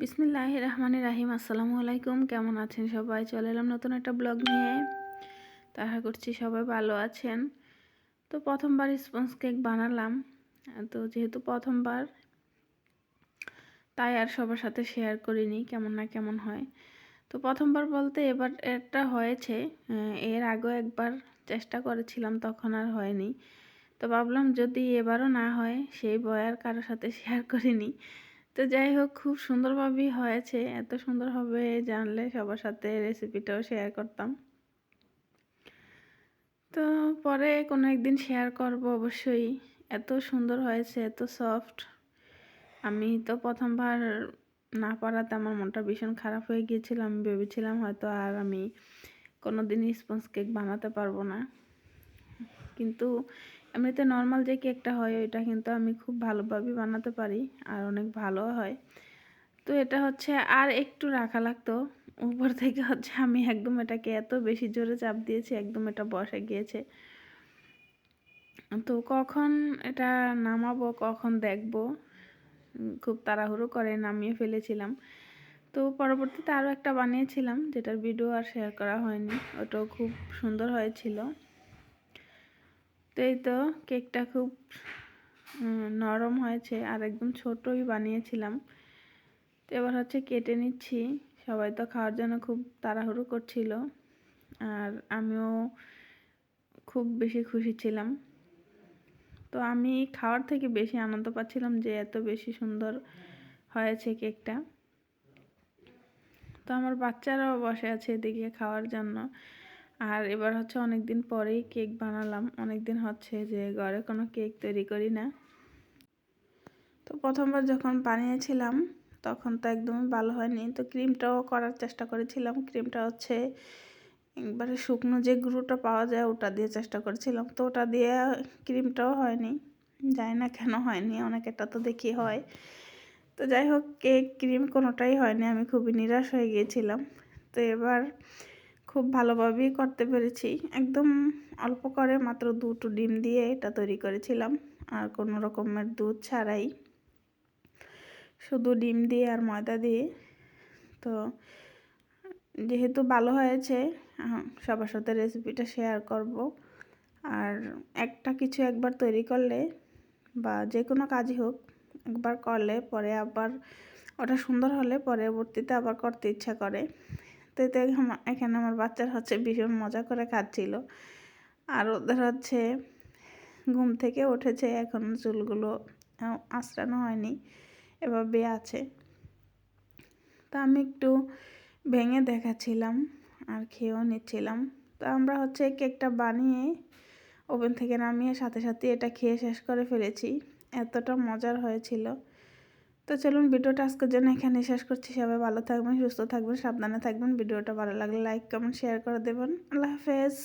বিসমিল্লাহ রহমান রাহিম, আসসালামু আলাইকুম। কেমন আছেন সবাই? চলে এলাম নতুন একটা ব্লগ নিয়ে। তো আশা করছি সবাই ভালো আছেন। তো প্রথমবার স্পঞ্জ কেক বানালাম। তো যেহেতু প্রথমবার, তাই আর সবার সাথে শেয়ার করিনি, কেমন না কেমন হয়। তো প্রথমবার বলতে এবার একটা হয়েছে। এর আগেও একবার চেষ্টা করেছিলাম, তখন আর হয়নি। তো ভাবলাম যদি এবারও না হয়, সেই বয় আর কারোর সাথে শেয়ার করিনি। তো যাই হোক, খুব সুন্দরভাবেই হয়েছে। এত সুন্দর হবে জানলে সবার সাথে রেসিপিটাও শেয়ার করতাম। তো পরে কোনো একদিন শেয়ার করব অবশ্যই। এত সুন্দর হয়েছে, এত সফট আমি তো প্রথমবার না পারাতে আমার মনটা ভীষণ খারাপ হয়ে গিয়েছিল। আমি ভেবেছিলাম হয়তো আর আমি কোনো দিন স্পঞ্জ কেক বানাতে পারব না। কিন্তু এমনিতে নর্মাল যে কেকটা হয়, ওইটা কিন্তু আমি খুব ভালোভাবে বানাতে পারি আর অনেক ভালো হয়। তো এটা হচ্ছে আর একটু রাখা লাগতো। উপর থেকে হচ্ছে আমি একদম এটাকে এত বেশি জোরে চাপ দিয়েছি, একদম এটা বসে গিয়েছে। তো কখন এটা নামাবো, কখন দেখব? খুব তাড়াহুড়ো করে নামিয়ে ফেলেছিলাম। তো পরবর্তীতে আরও একটা বানিয়েছিলাম, যেটার ভিডিও আর শেয়ার করা হয়নি। ওটাও খুব সুন্দর হয়েছিল। তো এই তো কেকটা খুব নরম হয়েছে আর একদম ছোটই বানিয়েছিলাম। তো এবার হচ্ছে কেটে নিচ্ছি। সবাই তো খাওয়ার জন্য খুব তাড়াহুড়ো করছিল আর আমিও খুব বেশি খুশি ছিলাম। তো আমি খাওয়ার থেকে বেশি আনন্দ পাচ্ছিলাম যে এত বেশি সুন্দর হয়েছে কেকটা। তো আমার বাচ্চারাও বসে আছে এদিকে খাওয়ার জন্য। আর এবার হচ্ছে অনেক দিন পরেই কেক বানালাম। অনেক দিন হচ্ছে যে ঘরে কোনো কেক তৈরি করি না। তো প্রথমবার যখন বানিয়েছিলাম, তখন তো একদমই ভালো হয়নি। তো ক্রিমটাও করার চেষ্টা করেছিলাম। ক্রিমটা হচ্ছে একবারে শুকনো যে গুঁড়োটা পাওয়া যায়, ওটা দিয়ে চেষ্টা করেছিলাম। তো ওটা দিয়ে ক্রিমটাও হয়নি। জানি না কেন হয়নি অনেকেরটা তো দেখি হয়। তো যাই হোক, কেক ক্রিম কোনোটাই হয়নি। আমি খুবই নিরাশ হয়ে গিয়েছিলাম। তো এবার খুব ভালোভাবেই করতে পেরেছি। একদম অল্প করে মাত্র দুটো ডিম দিয়ে এটা তৈরি করেছিলাম। আর কোনো রকমের দুধ ছাড়াই। শুধু ডিম দিয়ে আর ময়দা দিয়ে। তো যেহেতু ভালো হয়েছে সবার সাথে রেসিপিটা শেয়ার করব। আর একটা কিছু একবার তৈরি করলে বা যে কোনো কাজই হোক, একবার করলে পরে আবার, ওটা সুন্দর হলে পরবর্তীতে আবার করতে ইচ্ছা করে। তো এখানে আমার বাচ্চার হচ্ছে ভীষণ মজা করে খাচ্ছিল আর ওদের হচ্ছে ঘুম থেকে উঠেছে, এখন চুলগুলো আঁচড়ানো হয়নি এভাবে আছে। তা আমি একটু ভেঙে দেখাচ্ছিলাম আর খেয়েও নিচ্ছিলাম। তো আমরা হচ্ছে কেকটা বানিয়ে ওভেন থেকে নামিয়ে সাথে সাথে এটা খেয়ে শেষ করে ফেলেছি। এতটা মজার হয়েছিল। তো চলুন ভিডিওটা আজকের জন্য এখানে শেষ করছি। সবাই ভালো থাকবেন, সুস্থ থাকবেন, সাবধানে থাকবেন। ভিডিওটা ভালো লাগলে লাইক কমেন্ট শেয়ার করে দেবেন। আল্লাহ হাফেজ।